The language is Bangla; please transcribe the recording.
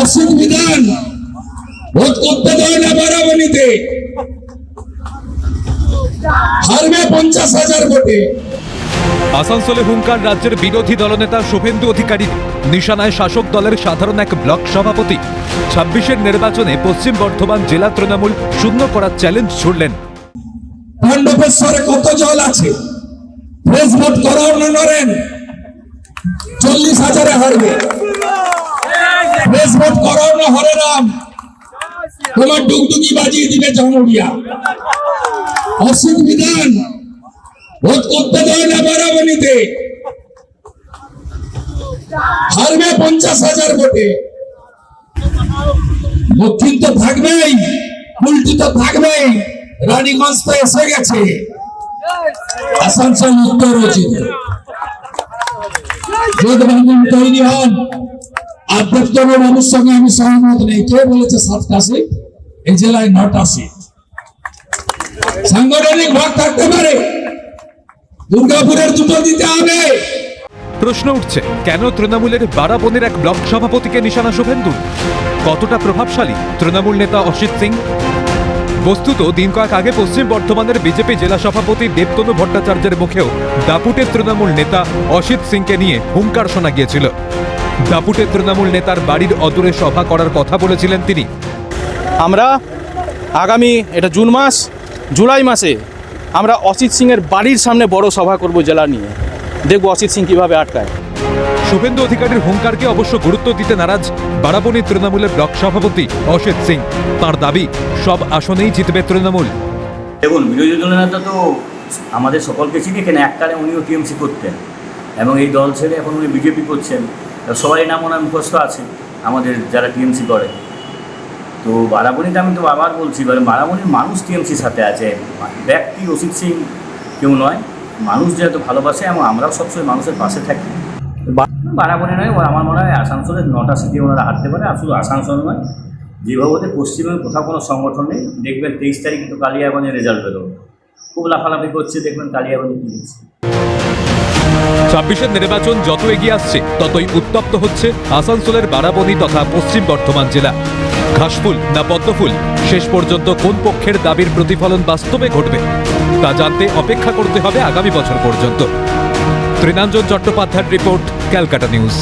অসিত বিধান। ভোট করতে দেয় না বারাবণীতে। হারবে পঞ্চাশ হাজার ভোটে। আসানসোলে হুঙ্কার রাজ্যের বিরোধী দলনেতা শুভেন্দু অধিকারী নিশানায় শাসক দলের সাধারণ এক ব্লক সভাপতি। ছাব্বিশের নির্বাচনে পশ্চিম বর্ধমান জেলা তৃণমূল শূন্য করার চ্যালেঞ্জ ছুড়লেন। পাণ্ডবেশ্বরে কত জল আছে? করাও না নরেন চল্লিশ হাজারে হারবে। ভোট করাও না, হরে রাম। তোমার ডুগডুগি বাজিয়ে দিবে জমুরিয়া অসিত বিধান ভোট করতে দেয় না বারাবণীতে। হারবে পঞ্চাশ হাজার ভোটে। দক্ষিণ তো থাকবেই, উল্টি তো থাকবেই। রানীগঞ্জ তো এসে গেছে। আসানসোল উত্তর রচিত তৈরি হন। সঙ্গে আমি সহমত নেই। কে বলেছে এই জেলায় সাংগঠনিক ভাগ থাকতে পারে। দুর্গাপুরের দুটো দিতে হবে। প্রশ্ন উঠছে, কেন তৃণমূলের বারাবনের এক ব্লক সভাপতিকে নিশানা শুভেন্দু? কতটা প্রভাবশালী তৃণমূল নেতা অসিত সিং? বস্তুত, দিন কয়েক আগে পশ্চিম বর্ধমানের বিজেপি জেলা সভাপতি দেবতনু ভট্টাচার্যের মুখেও দাপুটের তৃণমূল নেতা অসিত সিংকে নিয়ে হুঙ্কার শোনা গিয়েছিল। দাপুটের তৃণমূল নেতার বাড়ির অদূরে সভা করার কথা বলেছিলেন তিনি। আমরা আগামী এটা জুন মাস জুলাই মাসে আমরা অসিত সিংয়ের বাড়ির সামনে বড় সভা করব জেলা নিয়ে। দেখব অসিত সিং কীভাবে আটকায়। শুভেন্দু অধিকারীর হুঙ্কারকে অবশ্য গুরুত্ব দিতে নারাজ বারাবণী তৃণমূলের ব্লক সভাপতি অসিত সিং। তার দাবি সব আসনেই জিতবে তৃণমূল। দেখুন বিরোধী দলনেতা তো আমাদের সকলকে চিনি এখানে এককালে উনিও টিএমসি করতেন। এবং এই দল ছেড়ে এখন উনি বিজেপি করছেন। সবারই নাম ওনার মুখস্থ আছে, আমাদের যারা টিএমসি করে। তো বারাবণীতে আমি তো আবার বলছি, এবার বারাবণীর মানুষ টিএমসির সাথে আছে ব্যক্তি অসিত সিং কেউ নয়, মানুষ যেহেতু ভালোবাসে এবং আমরাও সবসময় মানুষের পাশে থাকি। বারাবণী নয় আমার মনে হয় আসানসোলের নটা সিটি ওনারা হারতে পারে, আর শুধু আসানসোল নয়, যেভাবে পশ্চিমবঙ্গে কোথাও কোনো সংগঠন নেই, দেখবেন তেইশ তারিখ কিন্তু কালিয়াগঞ্জের রেজাল্ট বেরোবে। খুব লাফালাফি করছে, দেখবেন কালিয়াগঞ্জে কী হচ্ছে। ছাব্বিশের নির্বাচন যত এগিয়ে আসছে, ততই উত্তপ্ত হচ্ছে আসানসোলের বারাবণী তথা পশ্চিম বর্ধমান জেলা। ঘাসফুল না পদ্মফুল? শেষ পর্যন্ত কোন পক্ষের দাবির প্রতিফলন বাস্তবে ঘটবে, তা জানতে অপেক্ষা করতে হবে আগামী বছর পর্যন্ত। তৃণাঞ্জন চট্টোপাধ্যায়ের রিপোর্ট, ক্যালকাটা নিউজ।